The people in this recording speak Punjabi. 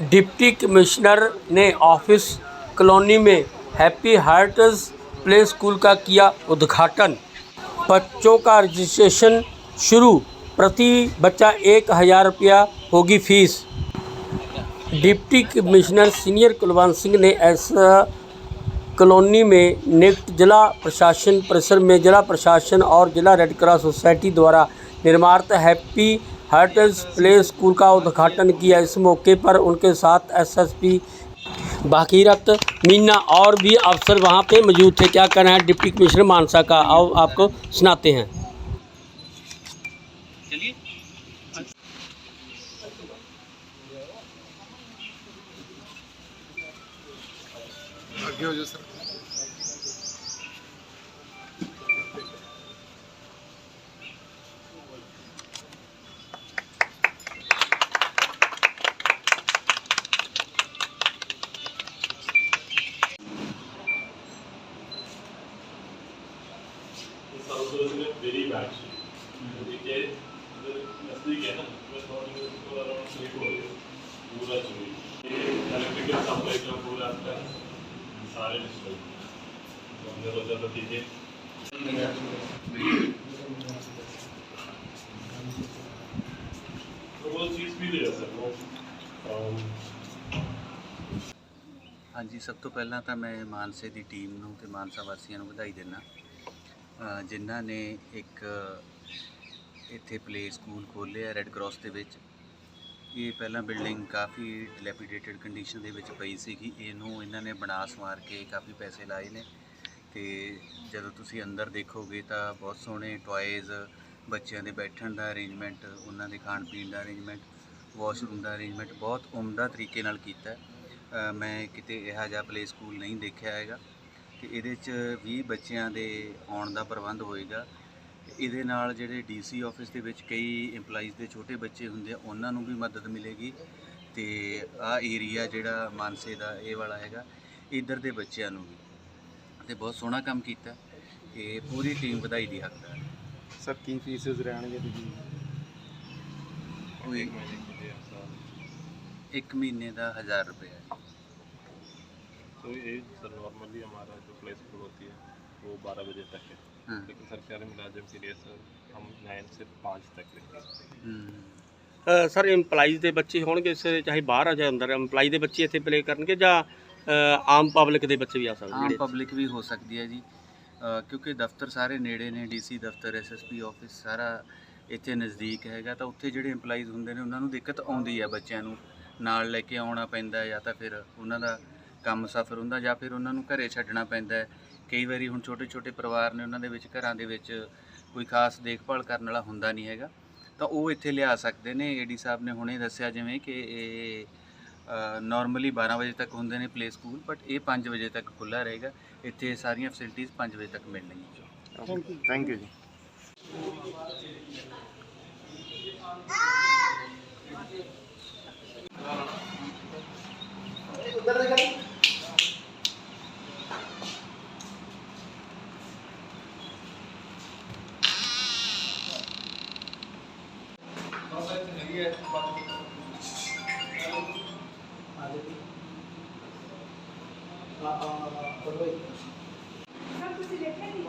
डिप्टी कमिश्नर ने ऑफ़िस कॉलोनी में हैप्पी हार्ट्स प्ले स्कूल का किया उद्घाटन। बच्चों का रजिस्ट्रेशन शुरू, प्रति बच्चा एक हज़ार रुपया होगी fees. Deputy commissioner senior Kulwant Singh ने ऐसा कॉलोनी में नियुक्त जिला प्रशासन, परिसर में जिला प्रशासन और जिला रेड क्रॉस सोसाइटी द्वारा निर्मात हैप्पी हेरिटेज प्ले स्कूल का उद्घाटन किया। इस मौके पर उनके साथ एसएसपी बाकीरत मीना और भी अफसर वहाँ पे मौजूद थे। क्या कहना है डिप्टी कमिश्नर मानसा का? और आपको सुनाते हैं। चलिए। Sarıdırı'nın veri belki. Özellikle mesleki gelen ve sonraki olarak sürekli oluyor. Uğraşıyor. Elektrikli saplayıcılar uğraşlar. Sare düşünüyor. Onları özellikle dedi. ਉਹ ਚੀਜ਼ ਵੀ ਲਿਆ ਸਰ ਉਹ ਹਾਂਜੀ ਸਭ ਤੋਂ ਪਹਿਲਾਂ ਤਾਂ ਮੈਂ ਮਾਨਸੇ ਦੀ ਟੀਮ ਨੂੰ ਤੇ ਮਾਨਸਾ ਵਾਸੀਆਂ ਨੂੰ ਵਧਾਈ ਦਿੰਦਾ ਜਿਨ੍ਹਾਂ ਨੇ ਇੱਕ ਇੱਥੇ ਪਲੇ ਸਕੂਲ ਖੋਲ੍ਹਿਆ ਰੈੱਡ ਕਰਾਸ ਦੇ ਵਿੱਚ। ਇਹ ਪਹਿਲਾਂ ਬਿਲਡਿੰਗ ਕਾਫੀ ਡਿਲੈਪੀਡੇਟਡ ਕੰਡੀਸ਼ਨ ਦੇ ਵਿੱਚ ਪਈ ਸੀਗੀ। ਇਹਨੂੰ ਇਹਨਾਂ ਨੇ ਬਣਾ ਸਵਾਰ ਕੇ ਕਾਫੀ ਪੈਸੇ ਲਾਏ ਨੇ ਤੇ ਜਦੋਂ ਤੁਸੀਂ ਅੰਦਰ ਦੇਖੋਗੇ ਤਾਂ ਬਹੁਤ ਸੋਹਣੇ ਟੌਇਜ਼ ਬੱਚਿਆਂ ਦੇ ਬੈਠਣ ਦਾ ਅਰੇਂਜਮੈਂਟ ਉਹਨਾਂ ਦੇ ਖਾਣ ਪੀਣ ਦਾ ਅਰੇਂਜਮੈਂਟ ਵਾਸ਼ਰੂਮ ਦਾ ਅਰੇਂਜਮੈਂਟ ਬਹੁਤ ਉਮਦਾ ਤਰੀਕੇ ਨਾਲ ਕੀਤਾ। ਮੈਂ ਕਿਤੇ ਇਹੋ ਜਿਹਾ ਪਲੇ ਸਕੂਲ ਨਹੀਂ ਦੇਖਿਆ ਹੈਗਾ। ਤੇ ਇਹਦੇ 'ਚ 20 ਬੱਚਿਆਂ ਦੇ ਆਉਣ ਦਾ ਪ੍ਰਬੰਧ ਹੋਏਗਾ। ਇਹਦੇ ਨਾਲ ਜਿਹੜੇ ਡੀਸੀ ਆਫਿਸ ਦੇ ਵਿੱਚ ਕਈ EMPLOYEES ਦੇ ਛੋਟੇ ਬੱਚੇ ਹੁੰਦੇ ਆ ਉਹਨਾਂ ਨੂੰ ਵੀ ਮਦਦ ਮਿਲੇਗੀ। ਤੇ ਆ ਏਰੀਆ ਜਿਹੜਾ ਮਾਨਸੇ ਦਾ ਇਹ ਵਾਲਾ ਹੈਗਾ ਇੱਧਰ ਦੇ ਬੱਚਿਆਂ ਨੂੰ ਵੀ। ਤੇ ਬਹੁਤ ਸੋਹਣਾ ਕੰਮ ਕੀਤਾ। ਇਹ ਪੂਰੀ ਟੀਮ ਵਧਾਈ ਦੀ ਹੱਕਦਾਰ ਹੈ। ਸਰ ਕੀ ਫੀਸਸ ਰਹਿਣਗੇ ਤੁਸੀਂ ਉਹ ਇੱਕ ਇੱਕ ਮਹੀਨੇ ਦਾ 1000 ਰੁਪਏ ਹੈ तो ये सर नॉर्मली हमारा जो प्ले स्कूल होती है वो बारह बजे तक है हाँ लेकिन सरकारी मुलाजिम के लिए सर हम नाइन से पाँच तक लेते हैं ਹੂੰ ਸਰ EMPLOYEES ਦੇ ਬੱਚੇ ਹੋਣਗੇ ਇਸ ਚਾਹੇ ਬਾਹਰ ਆ ਜਾਂ ਅੰਦਰ EMPLOYE ਦੇ ਬੱਚੇ ਇੱਥੇ ਪਲੇ ਕਰਨਗੇ ਜਾਂ ਅ, ਆਮ ਪਬਲਿਕ ਦੇ ਬੱਚੇ ਵੀ ਆ ਸਕਦੇ ਆਮ ਜਿਹੜੇ ਪਬਲਿਕ ਵੀ ਹੋ ਸਕਦੀ ਹੈ ਜੀ ਅ, ਕਿਉਂਕਿ ਦਫ਼ਤਰ ਸਾਰੇ ਨੇੜੇ ਨੇ ਡੀਸੀ ਦਫ਼ਤਰ ਐਸਐਸਪੀ ਆਫਿਸ ਸਾਰਾ ਇੱਥੇ ਨਜ਼ਦੀਕ ਹੈਗਾ ਤਾਂ ਉੱਥੇ ਜਿਹੜੇ EMPLOYEES ਹੁੰਦੇ ਨੇ ਉਹਨਾਂ ਨੂੰ ਦਿੱਕਤ ਆਉਂਦੀ ਹੈ ਬੱਚਿਆਂ ਨੂੰ ਨਾਲ ਲੈ ਕੇ ਆਉਣਾ ਪੈਂਦਾ ਹੈ ਜਾਂ ਤਾਂ ਫਿਰ ਉਹਨਾਂ ਦਾ ਕੰਮ ਸਫਰ ਹੁੰਦਾ ਜਾਂ ਫਿਰ ਉਹਨਾਂ ਨੂੰ ਘਰੇ ਛੱਡਣਾ ਪੈਂਦਾ ਹੈ। ਕਈ ਵਾਰੀ ਹੁਣ ਛੋਟੇ ਛੋਟੇ ਪਰਿਵਾਰ ਨੇ ਉਹਨਾਂ ਦੇ ਵਿੱਚ ਘਰਾਂ ਦੇ ਵਿੱਚ ਕੋਈ ਖਾਸ ਦੇਖਭਾਲ ਕਰਨ ਵਾਲਾ ਹੁੰਦਾ ਨਹੀਂ ਹੈਗਾ। ਤਾਂ ਉਹ ਇੱਥੇ ਲਿਆ ਸਕਦੇ ਨੇ। ਏਡੀ ਸਾਹਿਬ ਨੇ ਹੁਣੇ ਦੱਸਿਆ ਜਿਵੇਂ ਕਿ ਇਹ ਨਾਰਮਲੀ 12 ਵਜੇ ਤੱਕ ਹੁੰਦੇ ਨੇ ਪਲੇ ਸਕੂਲ ਬਟ ਇਹ 5 ਵਜੇ ਤੱਕ ਖੁੱਲ੍ਹਾ ਰਹੇਗਾ। ਇੱਥੇ ਸਾਰੀਆਂ ਫੈਸਿਲਿਟੀਆਂ 5 ਵਜੇ ਤੱਕ ਮਿਲਣਗੀਆਂ। ਥੈਂਕ ਯੂ ਜੀ। ਵਧੀਆ ਹੈ ਆ ਲੈ ਆ ਆ ਪੜੋ ਇੱਕ ਸਭ ਤੁਸੀਂ ਦੇਖਿਆ ਨਹੀਂ?